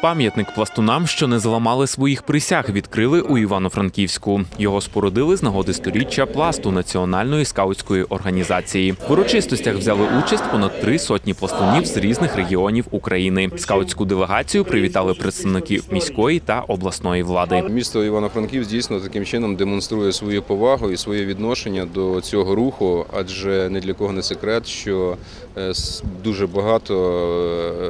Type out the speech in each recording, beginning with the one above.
Пам'ятник пластунам, що не зламали своїх присяг, відкрили у Івано-Франківську. Його спорудили з нагоди сторіччя пласту національної скаутської організації. В урочистостях взяли участь понад три сотні пластунів з різних регіонів України. Скаутську делегацію привітали представники міської та обласної влади. Місто Івано-Франківськ дійсно таким чином демонструє свою повагу і своє відношення до цього руху, адже не для кого не секрет, що е, дуже багато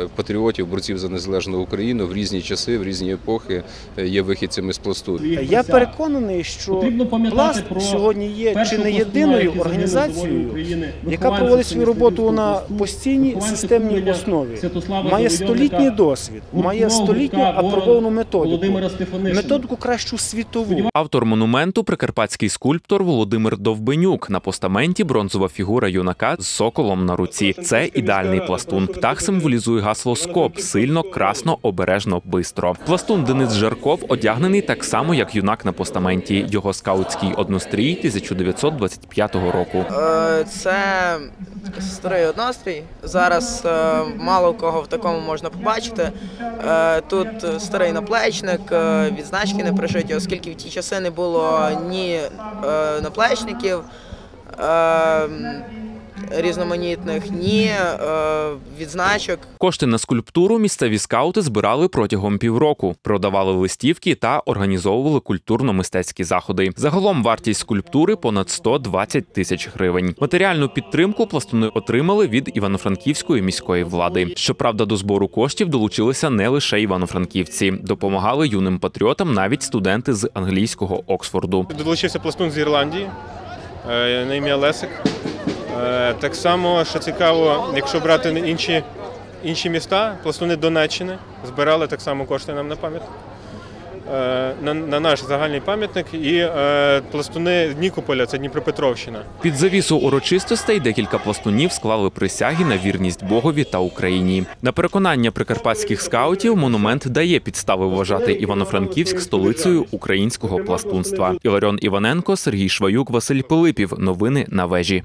е, патріотів, борців за незалежну Україну в різні часи, в різні епохи е, є вихідцями з пласту. Я переконаний, що пласт сьогодні є чи не єдиною організацією, яка проводить свою роботу на постійній системній основі. Має столітній досвід, має столітню апробовану методику. Методику кращу світову. Автор монументу прикарпатський скульптор Володимир Довбенюк. На постаменті бронзова фігура юнака з соколом на руці. Це ідеальний пластун. Птах символізує гасло скоп сильно, красно, обережно, бистро. Пластун Денис Жарков одягнений так само, як юнак на постаменті. Його скаутський однострій 1925 року. Е, Це старий однострій. Зараз е, мало кого в такому можна побачити. Е, Тут старий наплечник, відзначки не пришиті, оскільки в ті часи не було ні наплечників різноманітних, ні е, відзначок. Кошти на скульптуру місцеві скаути збирали протягом півроку, продавали листівки та організовували культурно-мистецькі заходи. Загалом вартість скульптури понад 120 тисяч гривень. Матеріальну підтримку пластуни отримали від івано-франківської міської влади. Щоправда, до збору коштів долучилися не лише івано-франківці, допомагали юним патріотам навіть студенти з англійського Оксфорду. Долучився пластун з Ірландії е, на ім'я Лесик. Е, Так само, що цікаво, якщо брати інші, інші міста, пластуни Донеччини збирали так само кошти нам на пам'ятник. е, На, на наш загальний пам'ятник і е, пластуни Нікополя, це Дніпропетровщина. Під завісу урочистостей декілька пластунів склали присяги на вірність Богові та Україні. На переконання прикарпатських скаутів монумент дає підстави вважати Івано-Франківськ столицею українського пластунства. Іларіон Іваненко, Сергій Шваюк, Василь Пилипів. Новини на вежі.